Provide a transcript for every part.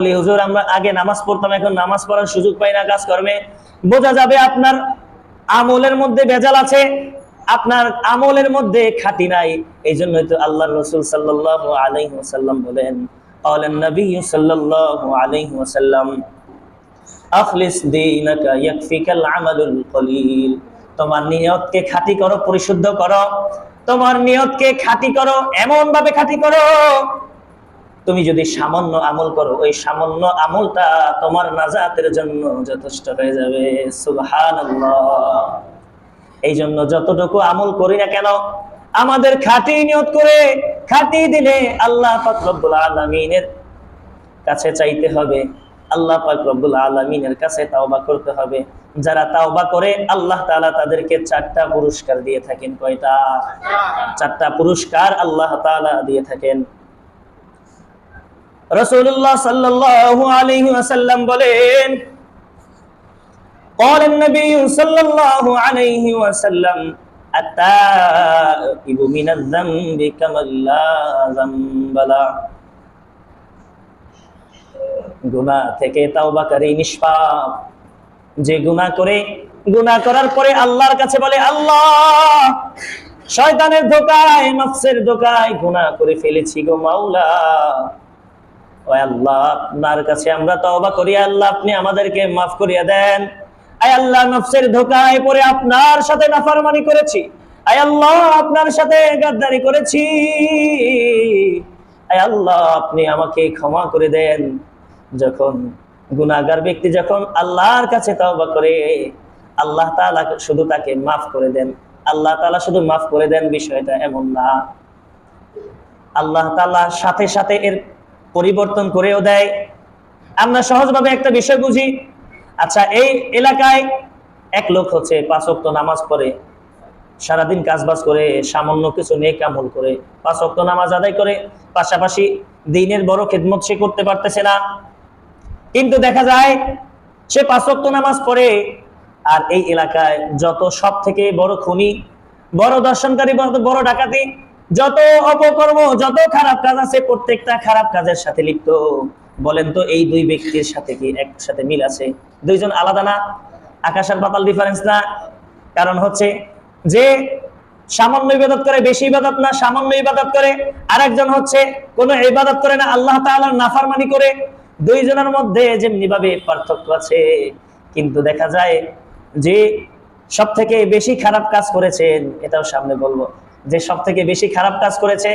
বলি, হুজুর আমরা আগে নামাজ পড়তাম এখন নামাজ পড়ার সুযোগ পাই না কাজ কর্মে বোঝা যাবে আপনার আমলের মধ্যে ভেজাল আছে আপনার আমলের মধ্যে খাঁটি নাই এই জন্যই তো আল্লাহ রসুল সাল্লাহ আলাইহি ওয়াসাল্লাম বলেন قال النبي صلى الله عليه وسلم আখলিস দীনাকা ইয়াকফিকাল আমালুল কলিল তোমার নিয়তকে খাঁটি করো পরিশুদ্ধ করো তোমার নিয়তকে খাঁটি করো এমন ভাবে খাঁটি করো তুমি যদি সামান্য আমল করো, ওই সামান্য আমলটা তোমার নাজাতের জন্য যথেষ্ট হয়ে যাবে। সুবহানাল্লাহ। এই জন্য যতটুকু আমল করি না কেন, আমাদের খাঁটি নিয়ত করে, খাঁটি দিলে আল্লাহ পাক রব্বুল আলামিনের কাছে চাইতে হবে। আল্লাহ পাক রব্বুল আলামিনের কাছে তাওবা করতে হবে। যারা তাওবা করে, আল্লাহ তাআলা তাদেরকে চারটা পুরস্কার দিয়ে থাকেন। কয়টা? চারটা পুরস্কার আল্লাহ তাআলা দিয়ে থাকেন। রাসূলুল্লাহ সাল্লাল্লাহু আলাইহি ওয়াসাল্লাম বলেন قال النبي صلى الله عليه وسلم التائب من الذنب كمن لا ذنب له গুনাহ থেকে তাওবাকারী নিষ্পাপ যে গুনাহ করে গুনাহ করার পরে আল্লাহর কাছে বলে আল্লাহ শয়তানের ধোকায় নফসের ধোকায় গুনাহ করে ফেলেছি গো মাওলা আল্লাহ, আপনার কাছে আমরা তওবা করি, আল্লাহ, আপনি আমাদেরকে মাফ করিয়া দেন। আয় আল্লাহ, নফসের ধোকায় পরে আপনার সাথে নাফরমানি করেছি। আয় আল্লাহ, আপনার সাথে গাদ্দারি করেছি। আয় আল্লাহ, আপনি আমাকে ক্ষমা করে দেন। যখন গুনাহগার ব্যক্তি যখন আল্লাহর কাছে তওবা করে, আল্লাহ তাআলা শুধু তাকে মাফ করে দেন। আল্লাহ তাআলা শুধু মাফ করে দেন, বিষয়টা এমন না। আল্লাহ তাআলা সাথে সাথে এর পরিবর্তন করেও দেয়। আমরা সহজভাবে একটা বিষয় বুঝি আচ্ছা এই এলাকায় এক লোক হচ্ছে পাঁচ ওয়াক্ত নামাজ পড়ে, সারাদিন কাজবাজ করে, সামান্য কিছু নেক আমল করে, পাঁচ ওয়াক্ত নামাজ আদায় করে, পাশাপাশি দিনের বড় খেদমত সে করতে পারতেছে না। কিন্তু দেখা যায়, সে পাঁচ ওয়াক্ত নামাজ পড়ে, আর এই এলাকায় যত সব থেকে বড় খুনি, বড় দর্শনকারী, বড় ডাকাতি যত অপকর্ম, যত খারাপ কাজ আছে, প্রত্যেকটা খারাপ কাজের সাথে লিপ্ত। বলেন তো, এই দুই ব্যক্তির সাথে কি একসাথে মিল আছে? দুইজন আলাদা না? আকাশ আর পাতাল ডিফারেন্স না? কারণ হচ্ছে যে সামান্য ইবাদত করে, বেশি ইবাদত না, সামান্য ইবাদত করে, আরেকজন হচ্ছে কোনো ইবাদত করে না, আল্লাহ তাআলার নাফরমানি করে। দুইজনের মধ্যে যেমনি ভাবে পার্থক্য আছে। কিন্তু দেখা যায় যে সব থেকে বেশি খারাপ কাজ করেছেন, এটাও সামনে বলব। যে সব থেকে বেশি খারাপ কাজ করেছে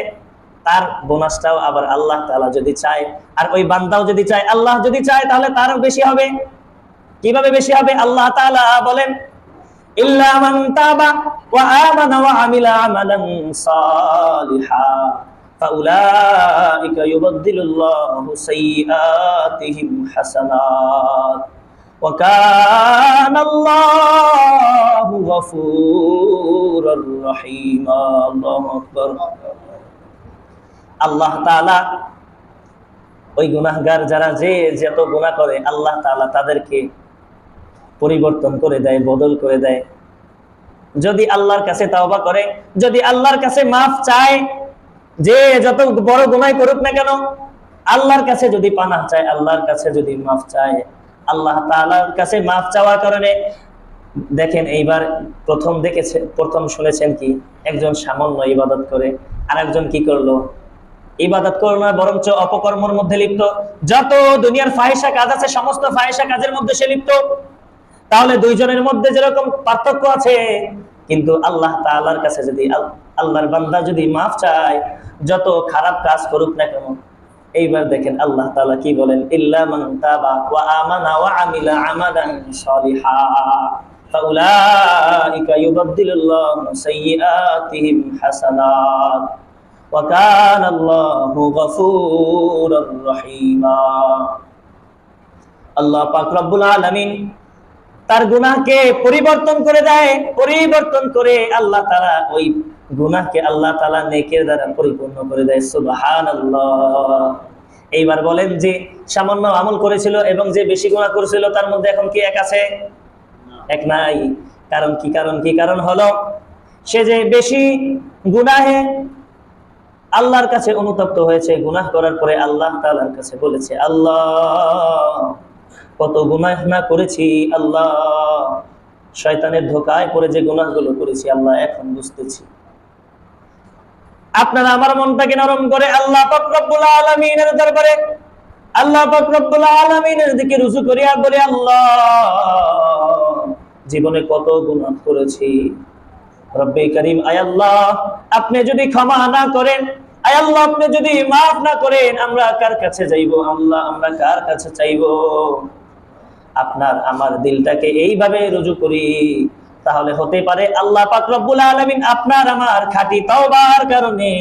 তার বোনাসটাও আবার আল্লাহ তাআলা যদি চায় আর ওই বান্দাও যদি চায় আল্লাহ যদি চায় তাহলে তারও বেশি হবে কিভাবে বেশি হবে আল্লাহ তাআলা বলেন ইল্লা মান তাবা ওয়া আমানা ওয়া আমিলা আমালান সালিহা فأولئك يبدل الله سيئاتهم حسنات وكان الله غفورا رحيما الله أكبر আল্লাহ তাআলা ওই গুনাহগার যারা যে যত গুনাহ করে আল্লাহ তাআলা তাদেরকে পরিবর্তন করে দেয় বদল করে দেয় যদি আল্লাহর কাছে তাওবা করে যদি আল্লাহর কাছে মাফ চায় যে যত বড় গুনাহ করুক না কেন আল্লাহর কাছে যদি পানাহ চায় আল্লাহর কাছে যদি মাফ চায় আল্লাহ তাআলার কাছে মাফ চাওয়ার কারণে। দেখেন এইবার প্রথম দেখেছে, প্রথম শুনেছেন কি? একজন সামান্য ইবাদত করে, আরেকজন কি করল? ইবাদত করল না, বরঞ্চ অপকর্মের মধ্যে লিপ্ত। যত দুনিয়ার ফাহিসা কাজ আছে, সমস্ত ফাহিসা কাজের মধ্যে সে লিপ্ত। তাহলে দুইজনের মধ্যে যেরকম পার্থক্য আছে, কিন্তু আল্লাহ তাআলার কাছে যদি আল- আল্লাহর বান্দা যদি মাফ চায়, যত খারাপ কাজ করুক না কেন এইবার দেখেন আল্লাহ তাআলা কি বলেন ইল্লা মান তাবা ওয়া আমানা ওয়া আমিলা আমালান সালিহা فأولئك يبدل الله سيئاتهم حسنات وكان الله غفورا رحيما আল্লাহ পাক রব্বুল আলামিন তার গুনাহকে পরিবর্তন করে দেয় পরিবর্তন করে আল্লাহ তাআলা ওই গুনাহকে আল্লাহ তাআলা নেকের দ্বারা পরিপূর্ণ করে দেয় সুবহানাল্লাহ এইবার বলেন যে সামান্য আমল করেছিল এবং যে বেশি গুনাহ করেছিল, তার মধ্যে এখন কি এক আছে? এক নাই। কারণ কি কারণ? কি কারণ হলো, সে যে বেশি গুনাহে আল্লাহর কাছে অনুতপ্ত হয়েছে, গুনাহ করার পরে আল্লাহ তাআলার কাছে বলেছে, আল্লাহ, কত গুনাহ না করেছি, আল্লাহ। শয়তানের ধোকায় পরে যে গুনাহগুলো করেছি, আল্লাহ এখন বুঝতেছি। আপনারা আমার মনটাকে নরম করে আল্লাহ পাক রব্বুল আলামিনের দরবারে, আল্লাহ পাক রব্বুল আলামিনের দিকে রুজু করিয়া বলে, আল্লাহ, জীবনে কত গুনাহ করেছি। রব্বে করিম, আয় আপনি যদি ক্ষমা না করেন, আয় আল্লাহ, আপনি যদি মাফ না করেন, আমরা কার কাছে যাইব? আল্লাহ, আমরা কার কাছে চাইব? আপনার আমার দিলটাকে এইভাবে রুজু করি। তাহলে হতে পারে আল্লাহ পাকরবুল আলমিন আপনার আমার খাটি তওবার কারণে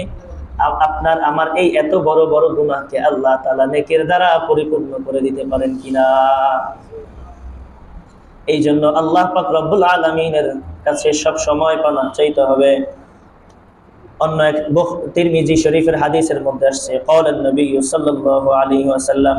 আপনার আমার এই এত বড় বড় গুণাকে আল্লাহ তালা নেকের দ্বারা পরিপূর্ণ করে দিতে পারেন কিনা? এই জন্য আল্লাহ পাক রব্বুল আলমিনের কাছে সব সময় পানা চাইতে হবে। অন্য এক তির মিজি শরীফের হাদিসের মধ্যে আসছে কলেন নবী সাল্লাহ আলী আসাল্লাম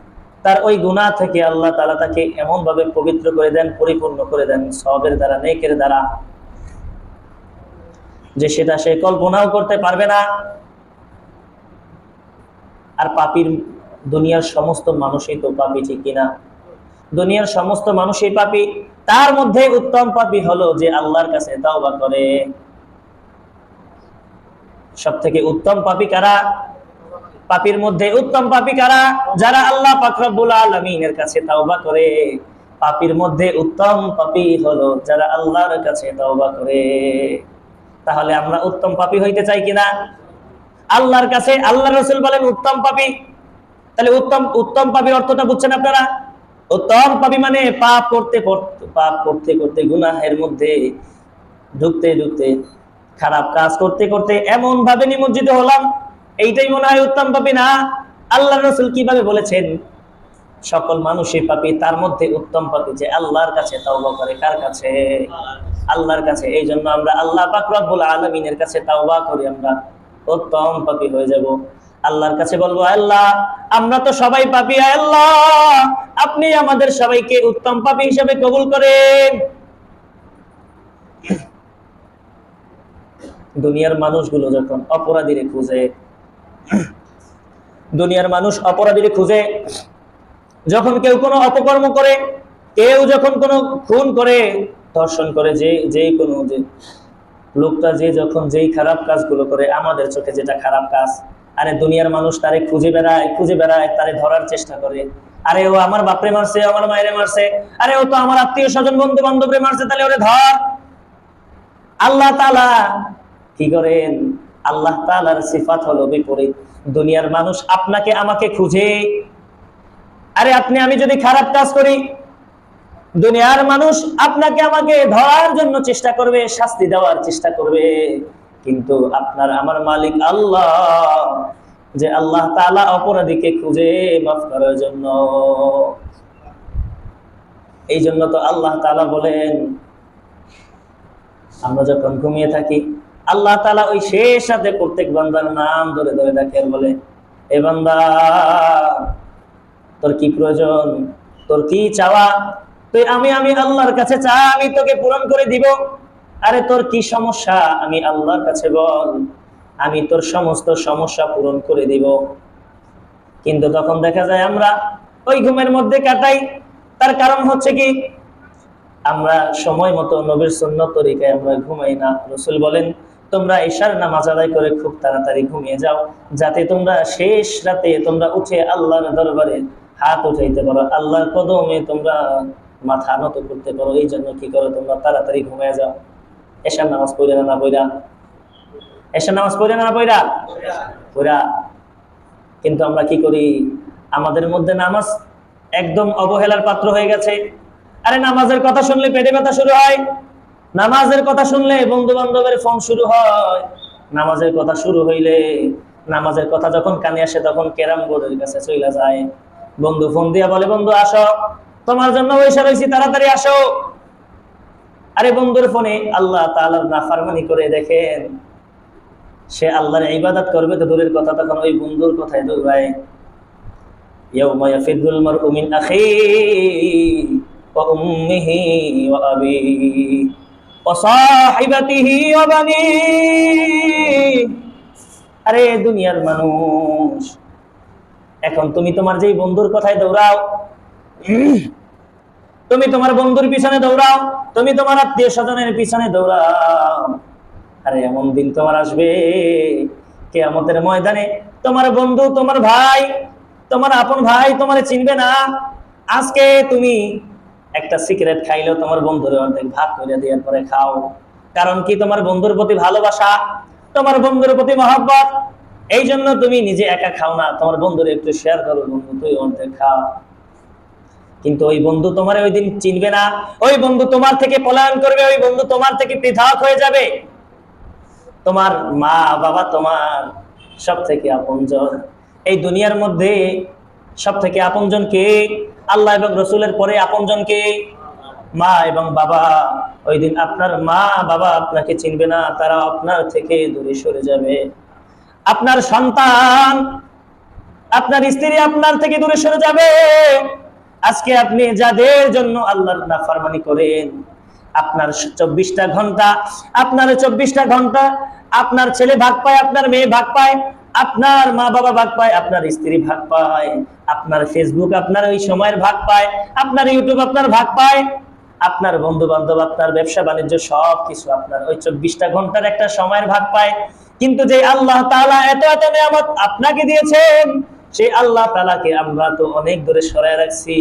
তার ওই গুনাহ থেকে আল্লাহ তাআলা তাকে এমন ভাবে পবিত্র করে দেন, পরিপূর্ণ করে দেন সবের দ্বারা, নেকের দ্বারা, যে সেটা সে কল্পনাও করতে পারবে না। আর পাপির দুনিয়ার সমস্ত মানুষই তো পাপি, ঠিক কিনা দুনিয়ার সমস্ত মানুষই পাপি। তার মধ্যে উত্তম পাপি হলো যে আল্লাহর কাছে তাওবা করে। সব থেকে উত্তম পাপি কারা? পাপির মধ্যে উত্তম পাপি কারা? যারা আল্লাহ পাক রব্বুল আলামিনের কাছে তাওবা করে। পাপির মধ্যে উত্তম পাপি হলো যারা আল্লাহর কাছে তাওবা করে। তাহলে আমরা উত্তম পাপি হইতে চাই কিনা? আল্লাহর কাছে আল্লাহ রসুল বলেন উত্তম পাপি। তাহলে উত্তম উত্তম পাপির অর্থটা বুঝছেন আপনারা? উত্তম পাপি মানে পাপ করতে পাপ করতে করতে গুনাহের মধ্যে ঢুকতে ঢুকতে, খারাপ কাজ করতে করতে এমন ভাবে নিমজ্জিত হলাম এইটাই মনে হয় উত্তম পাপি না? আল্লাহ রসুল কীভাবে বলেছেন? সকল মানুষই পাপি, তার মধ্যে উত্তম পাপি যে আল্লাহর কাছে তাওবা করে, কার কাছে? আল্লাহর কাছে। এই জন্য আমরা আল্লাহ পাক আলামিনের কাছে তাওবা করি, আমরা উত্তম পাপি হয়ে যাব। আল্লাহর কাছে বলব আল্লাহ, আমরা তো সবাই পাপি আল্লাহ। আপনি আমাদের সবাইকে উত্তম পাপি হিসেবে কবুল করেন। দুনিয়ার মানুষগুলো যখন অপরাধীরে খুঁজে দুনিয়ার মানুষ অপরাধীরে খুঁজে যখন কেউ কোনো অপকর্ম করে, কেউ যখন কোনো খুন করে, ধর্ষণ করে, যে যেই কোনো যে লোকটা যে যখন যেই খারাপ কাজগুলো করে, আমাদের চোখে যেটা খারাপ কাজ, আরে দুনিয়ার মানুষ তারে খুঁজে বেড়ায় খুঁজে বেড়ায়, তারে ধরার চেষ্টা করে। আরে ও আমার বাপরে মারছে, আমার মায়েরে মারছে, আরে ও তো আমার আত্মীয় স্বজন বন্ধু বান্ধবরে মারছে, তাহলে ওরে ধর। আল্লাহ তালা কি করেন? আল্লাহ তালার সিফাত হলো বিপরীত। দুনিয়ার মানুষ আপনাকে আমাকে খুঁজে। আরে আপনি, আমি যদি খারাপ কাজ করি, দুনিয়ার মানুষ আপনাকে আমাকে ধরার জন্য চেষ্টা করবে, শাস্তি দেওয়ার চেষ্টা করবে। কিন্তু আপনার, আমার মালিক আল্লাহ, যে আল্লাহ তাআলা অপরাধীকে খুঁজে মাফ করার জন্য। এই জন্য তো আল্লাহ তাআলা বলেন, আমরা যখন ঘুমিয়ে থাকি আল্লাহ তালা ওই শেষ সাথে প্রত্যেক বান্দার নাম ধরে ধরে ডাকে আর বলে, এ বান্দা, তোর কি প্রয়োজন? তোর কি চাওয়া? তুই আমি আমি আল্লাহর কাছে চা আমি তোকে পূরণ করে দিব। আরে তোর কি সমস্যা? আমি আল্লাহর কাছে বল, আমি তোর সমস্ত সমস্যা পূরণ করে দিব। কিন্তু তখন দেখা যায় আমরা ওই ঘুমের মধ্যে কাটাই। তার কারণ হচ্ছে কি, আমরা সময় মতো নবীর সুন্নত তরিকায় আমরা ঘুমাই না। রসুল বলেন তোমরা ঈশার নামাজ আদায় করে খুব তাড়াতাড়ি ঘুমিয়ে যাও, যাতে তোমরা শেষ রাতে তোমরা উঠে আল্লাহর দরবারে হাত উঠাইতে পারো, আল্লাহর কদমে তোমরা মাথা নত করতে পারো। এই জন্য কি করো, তোমরা তাড়াতাড়ি ঘুমিয়ে যাও। এশার নামাজ পড়ে না পড়া? এশার নামাজ পড়ে না পড়া? পড়া। কিন্তু আমরা কি করি? আমাদের মধ্যে নামাজ একদম অবহেলার পাত্র হয়ে গেছে। আরে নামাজের কথা শুনলে পেটে ব্যথা শুরু হয়। নামাজের কথা শুনলে বন্ধু বান্ধবের ফোন শুরু হয়। নামাজের কথা শুরু হইলে, নামাজের কথা যখন কানে আসে তখন কেরাম বোর্ডের কাছে চলে যায়। বন্ধু ফোন দিয়া বলে, বন্ধু, আসো। তোমার জন্য বৈশা রয়েছি তাড়াতাড়ি আসো। আরে বন্ধুর ফোনে আল্লাহ তাআলার নাফরমানি করে দেখেন, সে আল্লাহর ইবাদত করবে তো দূরের কথা, তখন ওই বন্ধুর কথায় ইয়াফিদুল মারউ মিন আখিহি ওয়া উম্মিহি আরে দুনিয়ার মানুষ, এখন তুমি তোমার যেই বন্ধুর কথায় দৌড়াও, তুমি তোমার বন্ধুর পিছনে দৌড়াও, তুমি তোমার আত্মীয় স্বজনের পিছনে দৌড়াও। আরে এমন দিন তোমার আসবে, কেয়ামতের ময়দানে তোমার বন্ধু, তোমার ভাই, তোমার আপন ভাই তোমার চিনবে না। আজকে তুমি একটা সিগারেট খাইলেও তোমার বন্ধুর অর্ধেক ভাগ করে দেওয়ার পরে খাও। কারণ কি তোমার বন্ধুর প্রতি ভালোবাসা? তোমার বন্ধুর প্রতি মহব্বত? এই জন্য তুমি নিজে একা খাও না, তোমার বন্ধুর একটু শেয়ার করো বন্ধু, তুই অর্ধেক খাও কিন্তু ওই বন্ধু তোমার ওই দিন চিনবে না। ওই বন্ধু তোমার থেকে পলায়ন করবে, ওই বন্ধু তোমার থেকে পৃথক হয়ে যাবে। তোমার মা বাবা তোমার সব থেকে আপনজন। এই দুনিয়ার মধ্যে সব থেকে আপনজন কে আল্লাহ এবং রসুলের পরে আপনজন কে মা এবং বাবা। ওই দিন আপনার মা, বাবা আপনাকে চিনবে না, তারা আপনার থেকে দূরে সরে যাবে। আপনার সন্তান, আপনার স্ত্রী আপনার থেকে দূরে সরে যাবে। আজকে আপনি যাদের জন্য আল্লাহর নাফরমানি করেন, আপনার চব্বিশটা ঘণ্টা, আপনার চব্বিশটা ঘণ্টা, আপনার ছেলে ভাগ পায়, আপনার মেয়ে ভাগ পায় আপনার মা বাবা ভাগ পায়, আপনার স্ত্রী ভাগ পায়, আপনার ফেসবুক আপনার ওই সময়ের ভাগ পায়, আপনার ইউটিউব আপনার ভাগ পায়, আপনার বন্ধু বান্ধব আপনার ব্যবসা বাণিজ্য সব কিছু আপনার ওই চব্বিশটা ঘণ্টার একটা সময়ের ভাগ পায়। কিন্তু যে আল্লাহ তালা এত এত নিয়ামত আপনাকে দিয়েছেন, সেই আল্লাহ তাআলাকে আমরা তো অনেক দূরে সরায় রাখছি।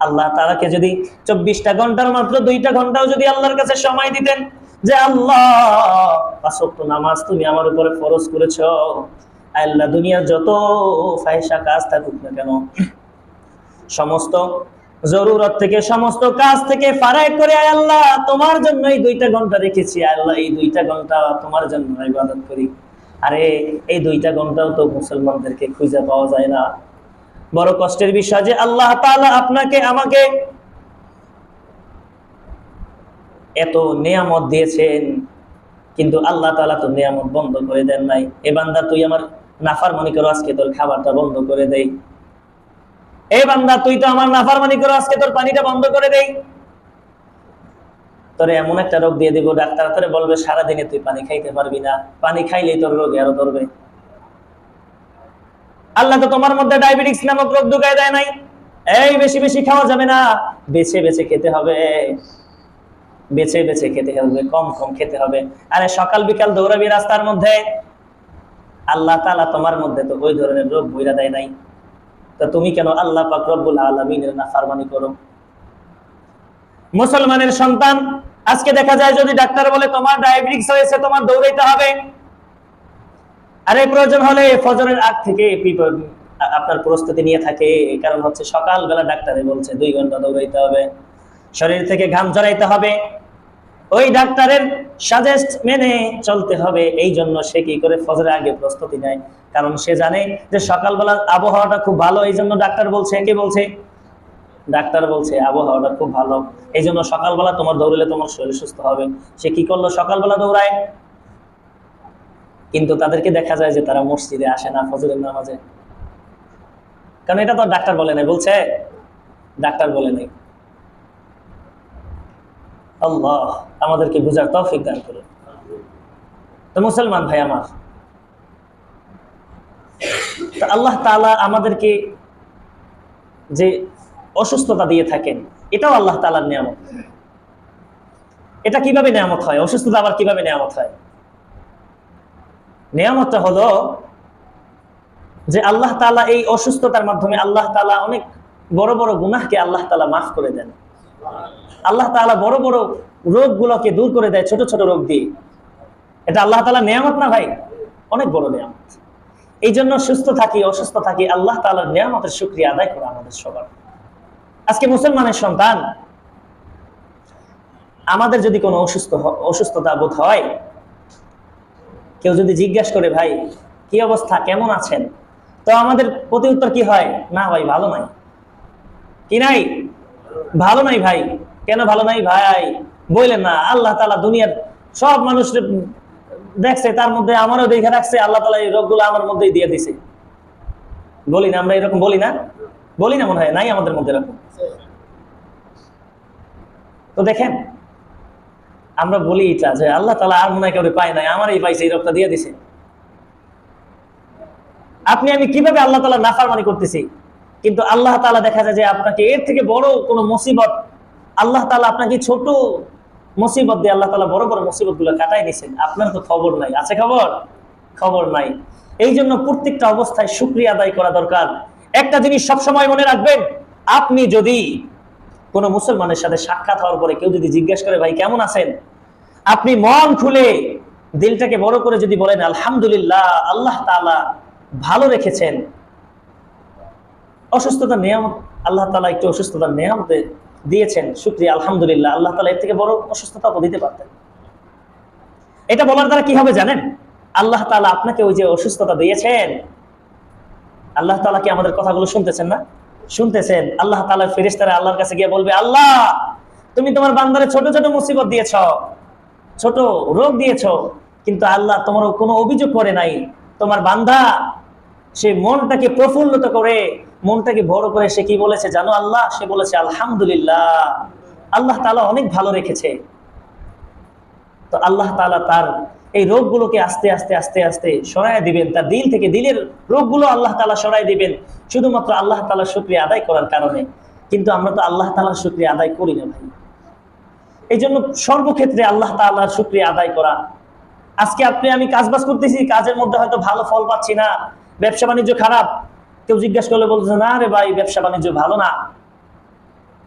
আল্লাহ তাআলাকে যদি চব্বিশটা ঘণ্টার মাত্র দুইটা ঘন্টাও যদি আল্লাহর কাছে সময় দিতেন যে আল্লাহ ওয়াক্ত নামাজ তুমি আমার উপরে ফরজ করেছ। আল্লাহ দুনিয়ার যত ফাহিশা কাজ থাকুক না কেন, সমস্ত জরুরত থেকে, সমস্ত কাজ থেকে ফারাক করে আল্লাহ, তোমার জন্য এই দুইটা ঘণ্টা রেখেছি। আল্লাহ, এই দুইটা ঘণ্টা তোমার জন্য ইবাদত করি। আরে, এই দুইটা ঘন্টাও তো মুসলমানদেরকে খুঁজে পাওয়া যায় না। বড় কষ্টের বিষয় যে আল্লাহ তাআলা আপনাকে, আমাকে এত নিয়ামত দিয়েছেন, কিন্তু আল্লাহ তাআলা তো নিয়ামত বন্ধ করে দেন নাই। এ বান্দা, তুই আমার নাফারমানি করো, আজকে তোর খাবারটা বন্ধ করে দেই। এই বান্দা, তুই তো আমার নাফারমানি করো, আজকে তোর পানিটা বন্ধ করে দেই। তোরে এমন একটা রোগ দিয়ে দিব, ডাক্তার তোরে বলবে, সারাদিনে তুই পানি খাইতে পারবি না। পানি খাইলেই তোর রোগ আরও ধরবে। আল্লাহ তো তোমার মধ্যে ডায়াবেটিস নামক রোগ ঢুকায় দেয় নাই। এই বেশি বেশি খাওয়া যাবে না, বেছে বেছে খেতে হবে। বেছে বেছে খেতে হবে, কম কম খেতে হবে। আরে সকাল বিকাল দৌড়াবি রাস্তার মধ্যে? আল্লাহ তাআলা তোমার মধ্যে তো ওই ধরনের রোগ বইরা দেয় নাই। তা তুমি কেন আল্লাহ পাক রব্বুল আলামিনের নাফরমানি করো? মুসলমানের সন্তান, আজকে দেখা যায় যদি ডাক্তার বলে তোমার ডায়াবেটিস হয়েছে, তোমার দৌড়াইতে হবে। আরে প্রয়োজন হলে ফজরের আগ থেকে আপনার প্রস্তুতি নিয়ে থাকে। কারণ হচ্ছে সকালবেলা ডাক্তারে বলছে, দুই ঘণ্টা দৌড়াইতে হবে। শরীর থেকে ঘাম জড়াইতে হবে। ওই ডাক্তারের সাজেস্ট মেনে চলতে হবে। এই জন্য সে কি করে ফজরের আগে প্রস্তুতি নেয়? কারণ সে জানে যে সকালবেলার আবহাওয়াটা খুব ভালো। এই জন্য ডাক্তার বলছে, কে বলছে? ডাক্তার বলছে, আবহাওয়াটা খুব ভালো। এই জন্য সকালবেলা তোমার দৌড়লে তোমার শরীর সুস্থ হবে। সে কি করল? সকালবেলা দৌড়ায়। কিন্তু তাদেরকে দেখা যায় যে তারা মসজিদে আসে না ফজরের নামাজে। কারণ এটা তো ডাক্তার বলে নাই। বলছে, ডাক্তার বলে নাই। আল্লাহ আমাদেরকে বুঝার তৌফিক দান করে তো মুসলমান ভাই আমার আল্লাহ তাআলা আমাদেরকে যে অসুস্থতা দিয়ে থাকেন, এটাও আল্লাহ তাআলার নিয়ামত। এটা কীভাবে নিয়ামত হয়? অসুস্থতা আবার কীভাবে নিয়ামত হয়? নিয়ামতটা হলো যে আল্লাহ তাআলা এই অসুস্থতার মাধ্যমে আল্লাহ তালা অনেক বড় বড় গুনাহকে আল্লাহ তালা মাফ করে দেন। আল্লাহ তাআলা বড় বড় রোগগুলোকে দূর করে দেয় ছোট ছোট রোগ দিয়ে। এটা আল্লাহ তালা নিয়ামত না ভাই? অনেক বড় নিয়ামত। এই জন্য সুস্থ থাকি, অসুস্থ থাকি আল্লাহ তাআলার নিয়ামতের শুকরিয়া আদায় করা আমাদের সবার। আজকে মুসলমানের সন্তান, আমাদের যদি কোনো অসুস্থ অসুস্থতা বোধ হয়, কেউ যদি জিজ্ঞাসা করে, ভাই, কি অবস্থা? কেমন আছেন? তো আমাদের প্রতি উত্তর কি হয়? না ভাই, ভালো নাই। কি নাই? ভালো নাই ভাই। কেন ভালো নাই ভাই? বললেন না। আল্লাহ তালা দুনিয়ার সব মানুষ দেখছে, তার মধ্যে আমারও দেখে রাখছে, আল্লাহ তালা এই রোগগুলো আমার মধ্যেই দিয়ে দিছে বলি না, আমরা এরকম বলি না? বলি না মনে হয়? নাই আমাদের মধ্যে এরকম। তো দেখেন, আমরা বলি এটা যে আল্লাহ তালা আর মনে কেউ পায় নাই, আমারই পাইছে, এই রোগটা দিয়ে দিছে। আপনি, আমি কীভাবে আল্লাহ তালা নাফারমানি করতেছি? কিন্তু আল্লাহ তালা দেখা যায় যে আপনাকে এর থেকে বড় কোনো মুসিবত আল্লাহ তালা আপনাকে ছোট মুসিবত দিয়ে আল্লাহ তালা বড় বড় মুসিবতগুলো কাটাই দিয়েছেন। আপনার তো খবর নাই। আছে খবর? খবর নাই। এই জন্য প্রত্যেকটা অবস্থায় সুক্রিয়া আদায় করা দরকার। একটা জিনিস সবসময় মনে রাখবেন, আপনি যদি কোনো মুসলমানের সাথে সাক্ষাৎ হওয়ার পরে কেউ যদি জিজ্ঞেস করে, ভাই, কেমন আছেন? আপনি মন খুলে দিলটাকে বড় করে যদি বলেন, আলহামদুলিল্লাহ, আল্লাহ তাআলা ভালো রেখেছেন। অসুস্থতা নিয়ামত, আল্লাহ তালা একটু অসুস্থতার নিয়ামত দিয়েছেন, শুক্রিয়া, আলহামদুলিল্লাহ। আল্লাহ তালা এর থেকে বড় অসুস্থতা দিতে পারতেন। এটা বলার দ্বারা কি হবে জানেন? আল্লাহ তালা আপনাকে ওই যে অসুস্থতা দিয়েছেন, আল্লাহ তালা কি আমাদের কথাগুলো শুনতেছেন না? শুনতেছেন। আল্লাহ তালার ফেরিস্তারা আল্লাহর কাছে গিয়ে বলবে, আল্লাহ, তুমি তোমার বান্দারে ছোট ছোট মুসিবত দিয়েছ, ছোট রোগ দিয়েছ, কিন্তু আল্লাহ তোমার কোনো অভিযোগ করে নাই। তোমার বান্দা, সে মনটাকে প্রফুল্লিত করে মনটাকে বড় করে সে কি বলেছে জানো আল্লাহ? সে বলেছে, আলহামদুলিল্লাহ। আল্লাহ তালা অনেক ভালো রেখেছে। তো আল্লাহ তালা তার এই রোগগুলোকে আস্তে আস্তে আস্তে আস্তে সরাই দিবেন। তার দিল থেকে দিলের রোগগুলো আল্লাহ তালা সরাই দিবেন। শুধুমাত্র আল্লাহ তালা শুক্রিয়া আদায় করার কারণে। কিন্তু আমরা তো আল্লাহ তালার শুক্রিয়া আদায় করি না ভাই। এই জন্য সর্বক্ষেত্রে আল্লাহ তাল্লাহার শুক্রিয়া আদায় করা। আজকে আপনি, আমি কাজবাজ করতেছি, কাজের মধ্যে হয়তো ভালো ফল পাচ্ছি না ব্যবসা বাণিজ্য খারাপ। কেউ জিজ্ঞাসা করলে বলতেছে, না আরে ভাই, ব্যবসা বাণিজ্য ভালো না।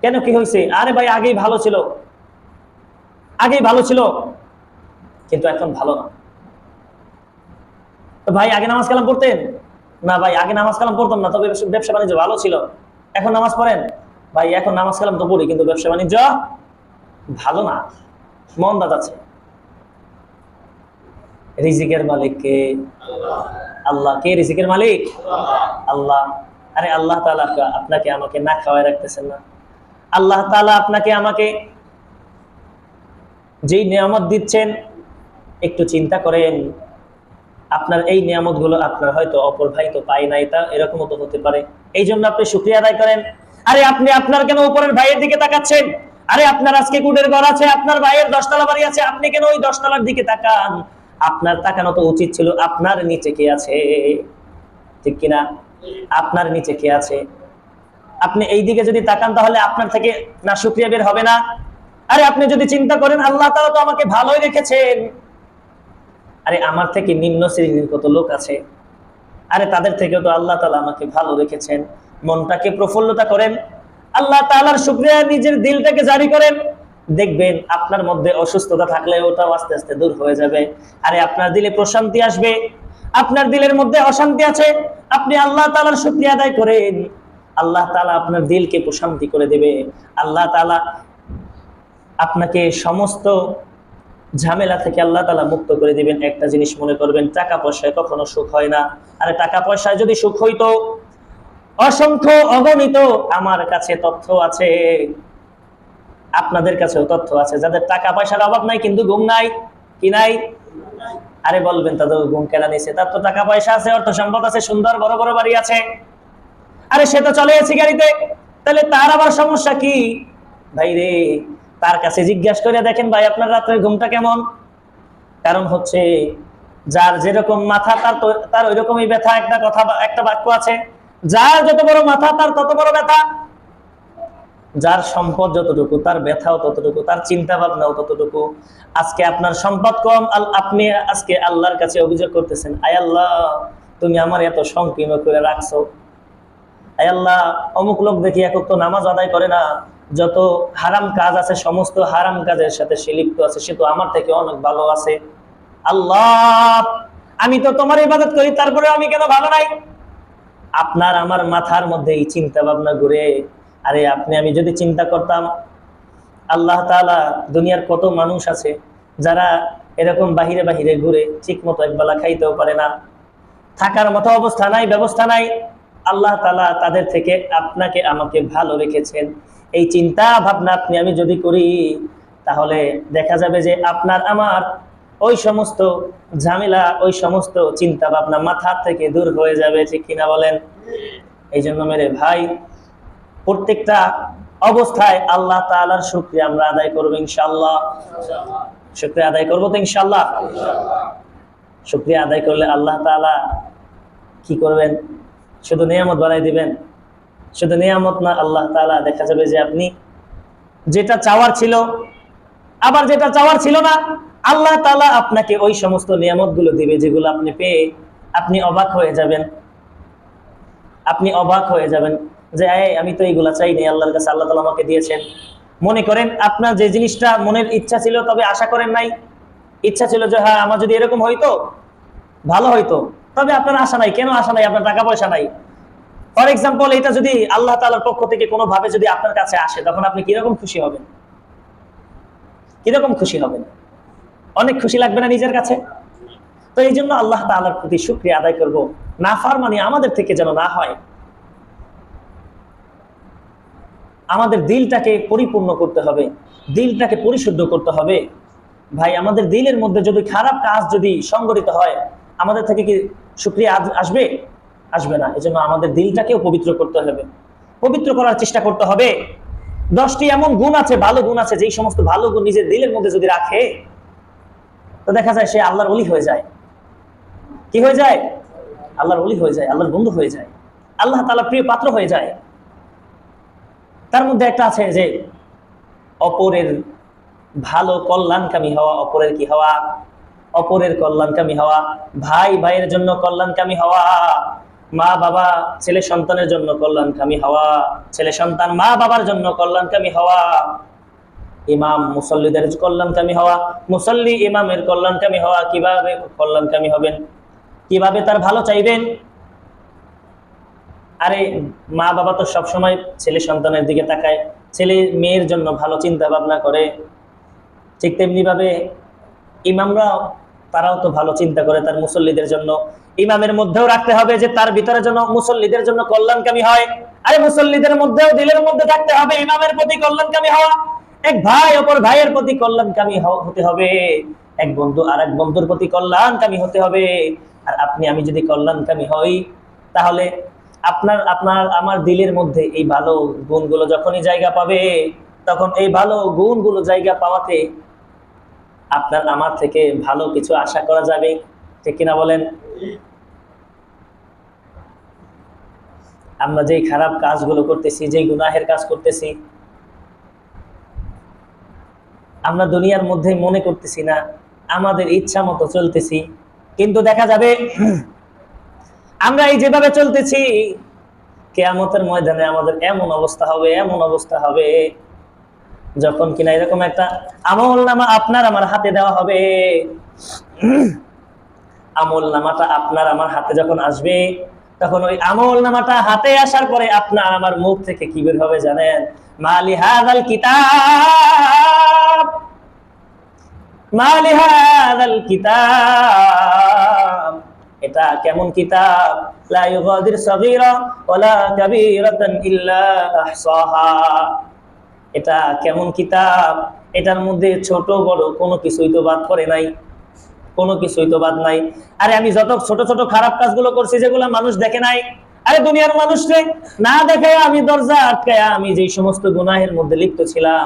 কেন কি হয়েছে? আরে ভাই, আগেই ভালো ছিল। আগেই ভালো ছিল, কিন্তু এখন ভালো না। ভাই, আগে নামাজ কালাম পড়তেন? না ভাই, আগে নামাজ কালাম পড়তাম না, তবে ব্যবসা- বাণিজ্য ভালো ছিল। এখন নামাজ পড়েন? ভাই, এখন নামাজ কালাম তো পড়ি, কিন্তু ব্যবসা বাণিজ্য ভালো না। মন্দা যাচ্ছে রিজিকের মালিক কে আল্লাহ কে রিজিকের মালিক? আল্লাহ। আরে আল্লাহ তাআলা আপনাকে আমাকে না খাওয়াই রাখতেছেন না। আল্লাহ তাআলা আপনাকে আমাকে যেই নিয়ামত দিচ্ছেন, একটু চিন্তা করেন, আপনার এই নিয়ামতগুলো আপনার হয়তো অপর ভাই তো পাই নাই, তা এরকমও তো হতে পারে। এই জন্য আপনি শুক্রিয়া আদায় করেন। আরে আপনি আপনার কেন উপরের ভাইয়ের দিকে তাকাচ্ছেন? আরে আপনার আজকে কুটের ঘর আছে, আপনার ভাইয়ের দশতলা বাড়ি আছে, আপনি কেন ওই দশতলার দিকে তাকান? আপনার তাকানো তো উচিত ছিল, আপনার নিচে কে আছে? ঠিক কিনা? আপনার নিচে কে আছে? আপনি এই দিকে যদি তাকান তাহলে আপনার থেকে না শুক্রিয়া বের হবে না। আরে আপনি যদি চিন্তা করেন, আল্লাহ তাআলা তো আমাকে ভালোই রেখেছেন। আরে আমার থেকে নিম্ন শ্রেণির কত লোক আছে? আরে তাদের থেকে তো আল্লাহ তালা আমাকে ভালো রেখেছেন। মনটাকে প্রফুল্লতা করেন। আল্লাহ তাআলার শুকরিয়া নিজের দিলটাকে জারি করেন। দেখবেন আপনার মধ্যে অসুস্থতা থাকলে ওটাও আস্তে আস্তে দূর হয়ে যাবে। আরে আপনার দিলে প্রশান্তি আসবে। আপনার দিলের মধ্যে অশান্তি আছে। আপনি আল্লাহ তালার শুকরিয়া আদায় করেন। আল্লাহ তালা আপনার দিলকে প্রশান্তি করে দেবে। আল্লাহ তাআলা আপনাকে সমস্ত ঝামেলা থেকে আল্লাহ তালা মুক্ত করে দিবেন। একটা জিনিস মনে করবেন, টাকা পয়সায় কখনো সুখ হয় না। আরে টাকা পয়সায় যদি সুখ হইতো, অসংখ্য অগণিত আমার কাছে তথ্য আছে। আপনাদের কাছেও তথ্য আছে। যাদের টাকা পয়সার অভাব নাই, কিন্তু ঘুম নাই, কি নাই? আরে বলবেন, তাদের ঘুম কেনা নিছে? তার তো টাকা পয়সা আছে, অর্থ সম্পদ আছে, সুন্দর বড় বড় বাড়ি আছে। আরে সে তো চলে গেছে গাড়িতে। তাহলে তার আবার সমস্যা কি? ভাই রে, তার কাছে জিজ্ঞাসা করে দেখেন ভাই, আপনার রাত্রের ঘুমটা কেমন? কারণ হচ্ছে, যার যেরকম মাথা, তার তার ওই রকমই ব্যথা, একটা কথা একটা বাক্য আছে। যার যত বড় মাথা, তার তত বড় ব্যথা। যার সম্পদ যতটুকু, তার ব্যথাও ততটুকু, তার চিন্তা ভাবনাও ততটুকু। আজকে আপনার সম্পদ কম, আল- আপনি আজকে আল্লাহর কাছে অভিযোগ করতেছেন, আয় আল্লাহ, তুমি আমার এত সংকীর্ণ করে রাখছো। আয় আল্লাহ, অমুক লোক দেখি একক তো নামাজ আদায় করে না। যত হারাম কাজ আছে, সমস্ত হারাম কাজের সাথে সে লিপ্ত আছে, সে তো আমার থেকে অনেক ভালো আছে। আল্লাহ, আমি তো তোমার ইবাদত করি তারপরে আমি কেন ভালো নাই? আপনার আমার মাথার মধ্যে এই চিন্তা ভাবনা ঘুরে আরে আপনি, আমি যদি চিন্তা করতাম আল্লাহ তাআলা দুনিয়ার কত মানুষ আছে যারা এরকম বাহিরে বাহিরে ঘুরে ঠিক মতো একবেলা খাইতেও পারে না, থাকার মতো অবস্থা নাই, ব্যবস্থা নাই, আল্লাহ তালা তাদের থেকে আপনাকে, আমাকে ভালো রেখেছেন। এই চিন্তা ভাবনা আপনি, আমি যদি করি, তাহলে দেখা যাবে যে আপনার, আমার ওই সমস্ত ঝামেলা, ওই সমস্ত চিন্তা ভাবনা মাথা থেকে দূর হয়ে যাবে, ঠিক কিনা বলেন? এই জন্য মেরে ভাই প্রত্যেকটা অবস্থায় আল্লাহ তাআলার শুক্রিয়া আমরা আদায় করব ইনশাল্লাহ শুক্রিয়া আদায় করব তো ইনশাল্লাহ শুক্রিয়া আদায় করলে আল্লাহ তাআলা কি করবেন? শুধু নিয়ামত বানাই দিবেন? শুধু নিয়ামত না, আল্লাহ তাআলা দেখা যাবে যে আপনি যেটা চাওয়ার ছিল, আবার যেটা চাওয়ার ছিল না, আল্লাহ তাআলা আপনাকে ওই সমস্ত নিয়ামতগুলো দিবে যেগুলো আপনি পেয়ে আপনি অবাক হয়ে যাবেন। আপনি অবাক হয়ে যাবেন। যে আমি তো এইগুলা চাইনি আল্লাহর কাছে আল্লাহ তাআলা আমাকে দিয়েছেন। মনে করেন, আপনার যে জিনিসটা মনের ইচ্ছা ছিল, তবে আশা করেন নাই। ইচ্ছা ছিল যে হ্যাঁ আমার যদি এরকম হইতো, ভালো হইতো। তবে আপনার আশা নাই। কেন আশা নাই? আপনার টাকা পয়সা নাই। ফর এক্সাম্পল এটা যদি আল্লাহ তাআলার পক্ষ থেকে কোনো ভাবে যদি আপনার কাছে আসে, তখন আপনি কীরকম খুশি হবেন? কীরকম খুশি হবেন? অনেক খুশি লাগবে না নিজের কাছে? তো এই জন্য আল্লাহ তালার প্রতি শুক্রিয়া আদায় করব। না ফারমানি আমাদের থেকে যেন না হয়। আমাদের দিলটাকে পরিপূর্ণ করতে হবে, দিলটাকে পরিশুদ্ধ করতে হবে। ভাই, আমাদের দিলের মধ্যে যদি খারাপ কাজ যদি সংগঠিত হয়, আমাদের থেকে কি শুক্রিয়া আজ- আসবে? আসবে না, এজন্য আমাদের দিলটাকেও পবিত্র করতে হবে। পবিত্র করার চেষ্টা করতে হবে। দশটি এমন গুণ আছে, ভালো গুণ আছে, যেই সমস্ত ভালো গুণ নিজের দিলের মধ্যে যদি রাখে, তো দেখা যায় সে আল্লাহর অলি হয়ে যায়। কি হয়ে যায়? আল্লাহর অলি হয়ে যায়, আল্লাহর বন্ধু হয়ে যায়। আল্লাহ তাআলা প্রিয় পাত্র হয়ে যায়। তার মধ্যে একটা আছে যে অপরের ভালো কল্যাণকামী হওয়া, অপরের কি হওয়া? অপরের কল্যাণকামী হওয়া, ভাই ভাইয়ের জন্য কল্যাণকামী হওয়া, মা বাবা, ছেলে সন্তানের জন্য কল্যাণকামী হওয়া, ছেলে সন্তান মা বাবার জন্য কল্যাণকামী হওয়া, ইমাম মুসল্লিদের কল্যাণকামী হওয়া, মুসল্লি ইমামের কল্যাণকামী হওয়া, কীভাবে কল্যাণকামী হবেন? কীভাবে তার ভালো চাইবেন? আরে মা বাবা তো সবসময় ছেলে সন্তানের দিকে তাকায়। ছেলে মেয়ের জন্য ভালো চিন্তা ভাবনা করে। ঠিক তেমনি ভাবে ইমামরা তারাও তো ভালো চিন্তা করে তার মুসল্লিদের জন্য। ইমামের মধ্যেও রাখতে হবে যে তার ভিতরে যেন মুসল্লিদের জন্য কল্যাণকামী হয়। আরে মুসল্লিদের মধ্যেও দিলের মধ্যে থাকতে হবে, ইমামের প্রতি কল্যাণকামী হওয়া। এক ভাই অপর ভাইয়ের প্রতি কল্যাণকামী হতে হবে। এক বন্ধু আর এক বন্ধুর প্রতি কল্যাণকামী হতে হবে। আর আপনি, আমি যদি কল্যাণকামী হই, তাহলে আপনার আপনার, আমার দিলের মধ্যে এই ভালো গুণগুলো যখনই জায়গা পাবে, তখন এই ভালো গুণগুলো জায়গা পাওয়াতে আপনার, আমার থেকে ভালো কিছু আশা করা যাবে। ঠিক কিনা বলেন? আমরা যেই খারাপ কাজগুলো করতেছি, যেই গুনাহের কাজ করতেছি, আমরা দুনিয়ার মধ্যে মনে করতেছি না, আমাদের ইচ্ছা মতো চলতেছি, কিন্তু দেখা যাবে আমরা এই যেভাবে চলতেছি, কেয়ামতের ময়দানে আমাদের এমন অবস্থা হবে, এমন অবস্থা হবে, যখন কিনা এরকম একটা আমল নামা আপনার আমার হাতে দেওয়া হবে। আমল নামাটা আপনার আমার হাতে যখন আসবে, তখন ওই আমল নামাটা হাতে আসার পরে আপনার আমার মুখ থেকে কি বের হবে জানেন? মালি হাদাল কিতাব। মালি কিতাব। এটা কেমন কিতাব? লা ইউগাদির সগীরা ওয়ালা কাবীরাতান ইল্লা আহসাহা। এটা কেমন কিতাব? এটার মধ্যে ছোট বড় কোনো কিছুই তো বাদ করে নাই। কোনো কিছুই তো বাদ নাই। আরে আমি যত ছোট ছোট খারাপ কাজগুলো করছি, যেগুলো মানুষ দেখে নাই, আরে দুনিয়ার মানুষকে না দেখে আমি দরজা আটকায় আমি যেই সমস্ত গুনাহের মধ্যে লিপ্ত ছিলাম,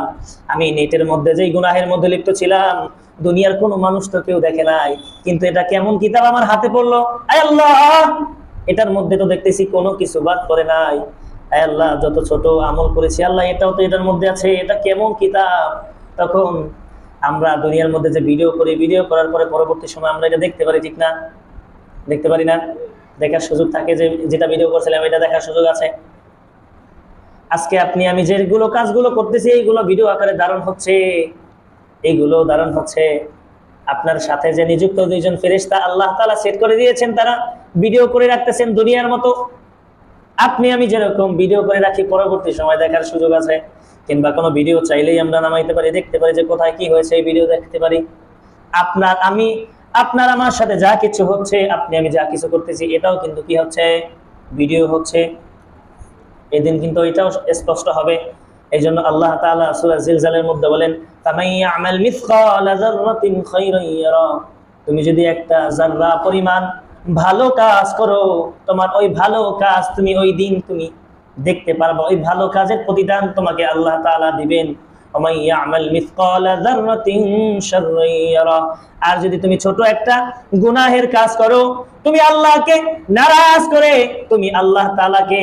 আমি নেটের মধ্যে যেই গুনাহের মধ্যে লিপ্ত ছিলাম দুনিয়ার কোনো মানুষ তো কেউ দেখে নাই। কিন্তু এটা কেমন কিতাব আমার হাতে পড়ল? আল্লাহ! এটার মধ্যে তো দেখতেছি কোনো কিছু বাদ করে নাই। আল্লাহ, যত ছোট আমল করেছি, আল্লাহ, এটাও তো এটার মধ্যে আছে। এটা কেমন কিতাব? তখন আমরা দুনিয়ার মধ্যে যে ভিডিও করি ভিডিও করার পরে পরবর্তী সময় আমরা এটা দেখতে পারি, ঠিক না? দেখতে পারি না? দেখার সুযোগ থাকে যে, যেটা ভিডিও করছিলাম, এটা দেখার সুযোগ আছে। আজকে আপনি, আমি যেগুলো কাজগুলো করতেছি, এইগুলো ভিডিও আকারে ধারণ হচ্ছে। এইগুলো ধারণ হচ্ছে আপনার সাথে যে নিযুক্ত দুইজন ফেরেশতা, আল্লাহ তাআলা সেট করে দিয়েছেন, তারা ভিডিও করে রাখতেছেন দুনিয়ার মতো। আপনি, আমি যেরকম ভিডিও করে রাখি, পরবর্তী সময় দেখার সুযোগ আছে, কিংবা কোনো ভিডিও চাইলেই আমরা নামাইতে পারি, দেখতে পারি যে কোথায় কি হয়েছে, এই ভিডিও দেখতে পারি। আপনার, আমি, আপনার, আমার সাথে যা কিছু হচ্ছে, আপনি, আমি যা কিছু করতেছি, এটাও কিন্তু কি হচ্ছে? ভিডিও হচ্ছে। এদিন কিন্তু এটাও স্পষ্ট হবে। এই জন্য আল্লাহ তাআলা সূরা জিলজালের মধ্যে বলেন তুমি যদি একটা জাররা পরিমাণ ভালো কাজ করো, তোমার ওই ভালো কাজ তুমি ওই দিন তুমি দেখতে পারবে, ওই ভালো কাজের প্রতিদান তোমাকে আল্লাহ তাআলা দিবেন আর যদি তুমি ছোট একটা গুনাহের কাজ করো, তুমি আল্লাহকে নারাজ করে, তুমি আল্লাহ তাআলাকে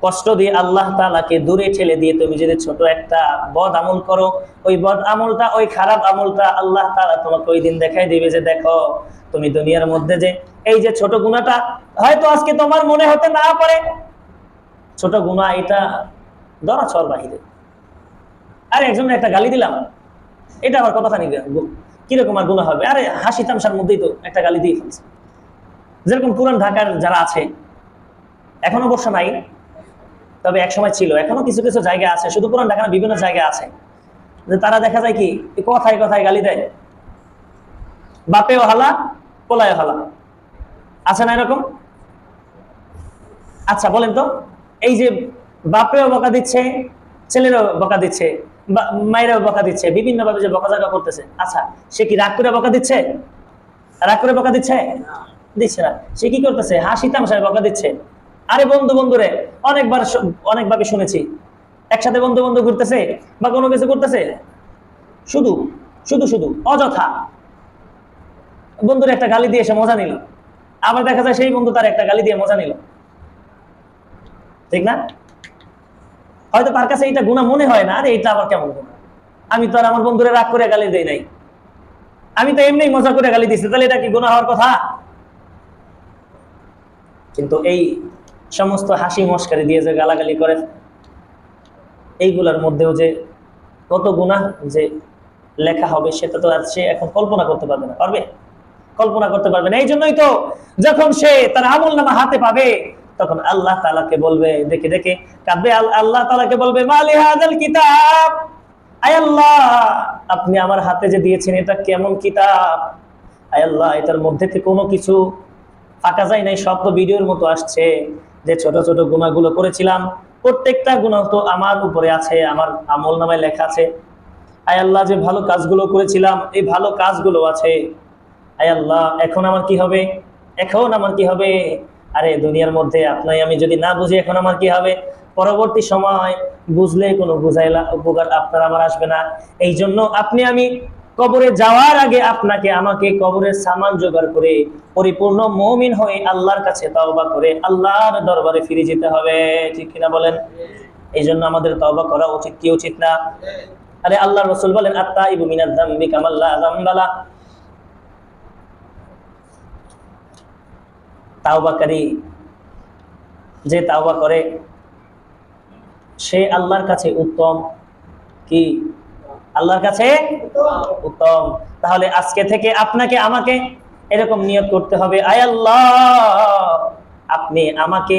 কষ্ট দিয়ে আল্লাহ তালাকে দূরে ঠেলে দিয়ে তুমি যদি ছোট একটা বদ আমল করো, ওই বদ আমলটা, ওই খারাপ আমলটা আল্লাহ তালা তোমাকে ওই দিন দেখাই দিবে যে দেখো, তুমি দুনিয়ার মধ্যে যে এই যে ছোট গুণাটা হয়তো আজকে তোমার মনে হতে না পারে। ছোট গুণা এটা ধরা ছর বাহিরে। আরে একজনের একটা গালি দিলাম, এটা আমার কতখানি গু- কীরকম আর গুণা হবে? আরে, হাসি তামসার মধ্যেই তো একটা গালি দিয়ে ফেলছে। যেরকম পুরান ঢাকার যারা আছে, এখন অবশ্য নাই তবে এক সময় ছিল। এখনও কিছু কিছু জায়গা আছে, শুধু পুরান ঢাকার বিভিন্ন জায়গা আছে। যে তারা দেখা যায় কি কথায় কথায় গালি দেয়। বাপেও হালা, পোলায় হালা। আছে না এরকম? আচ্ছা বলেন তো, এই যে বাপেও বকা দিচ্ছে, ছেলেরও বকা দিচ্ছে মায়েরাও বকা দিচ্ছে বিভিন্ন ভাবে যে বকাঝকা করতেছে। আচ্ছা সে কি রাগ করে বকা দিচ্ছে? রাগ করে বকা দিচ্ছে? দিচ্ছে না। সে কি করতেছে? হাসি তামসায় বকা দিচ্ছে। আরে বন্ধু, বন্ধুরে, অনেকবার অনেকভাবে শুনেছি। একসাথে বন্ধু বন্ধু ঘুরতেছে বা কোনো কিছু করতেছে? শুধু শুধু শুধু, অযথা। বন্ধুর একটা গালি দিয়ে সে মজা নিল। আবার দেখা যায় সেই বন্ধু তার একটা গালি দিয়ে মজা নিল। ঠিক না? হয়তো তার কাছে এটা গুণা মনে হয় না, আরে এটা আবার কেমন গুণা আমি তো আর আমার বন্ধুরে রাগ করে গালি দেই নাই। আমি তো এমনি মজা করে গালি দিচ্ছি তাহলে এটা কি গুণা হওয়ার কথা? কিন্তু এই সমস্ত হাসি মস্কারি দিয়ে যে গালাগালি করে, এইগুলোর মধ্যেও যে কত গুণা যে লেখা হবে, সেটা তো আর সে এখন কল্পনা করতে পারবে না, পারবে? কল্পনা করতে পারবে না এই জন্যই তো যখন সে তার আমল নামা হাতে পাবে, তখন আল্লাহ তালাকে বলবে, দেখে দেখে, কাঁদবে আল- আল্লাহ তালাকে বলবে কিতাব? আয় আল্লাহ, আপনি আমার হাতে যে দিয়েছেন, এটা কেমন কিতাব? আয় আল্লাহ, এটার মধ্যে কোনো কিছু ফাঁকা যায় নাই শব্দ ভিডিওর মতো আসছে। যে ছোট ছোট গুণাগুলো করেছিলাম, প্রত্যেকটা গুণা তো আমার উপরে আছে, আমার আমল নামায় লেখা আছে। আয় আল্লাহ, যে ভালো কাজগুলো করেছিলাম, এই ভালো কাজগুলো আছে। আয় আল্লাহ, এখন আমার কি হবে? এখন আমার কি হবে? আরে, দুনিয়ার মধ্যে আপনাই আমি যদি না বুঝি, এখন আমার কি হবে? পরবর্তী সময় বুঝলে কোনো বুঝাইলা, উপকার আপনার, আমার আসবে না। এই জন্য আপনি আমি কবরে যাওয়ার আগে আপনাকে আমাকে কবরের সামান জোগাড় করে, পরিপূর্ণ মমিন হয়ে আল্লাহর কাছে তওবা করে আল্লাহর দরবারে ফিরে যেতে হবে। ঠিক কিনা বলেন? এই জন্য আমাদের তওবা করা উচিত কি উচিত না? আরে আল্লাহ রসুল বলেন আত্মা ইবু মিনাদ দাম্বি কামাল্লা জাম্বালা তাওবাকারী যে তাওবা করে, সে আল্লাহর কাছে উত্তম কি? আল্লাহর কাছে উত্তম। তাহলে আজকে থেকে আপনাকে আমাকে এরকম নিয়োগ করতে হবে। আয় আল্লাহ, আপনি আমাকে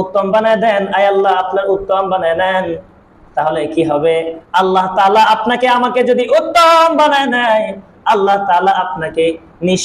উত্তম বানায় দেন। আয় আল্লাহ, আপনার উত্তম বানায় নেন। তাহলে কি হবে? আল্লাহ তালা আপনাকে আমাকে যদি উত্তম বানায় নেয়, আল্লাহ তালা আপনাকে নিঃ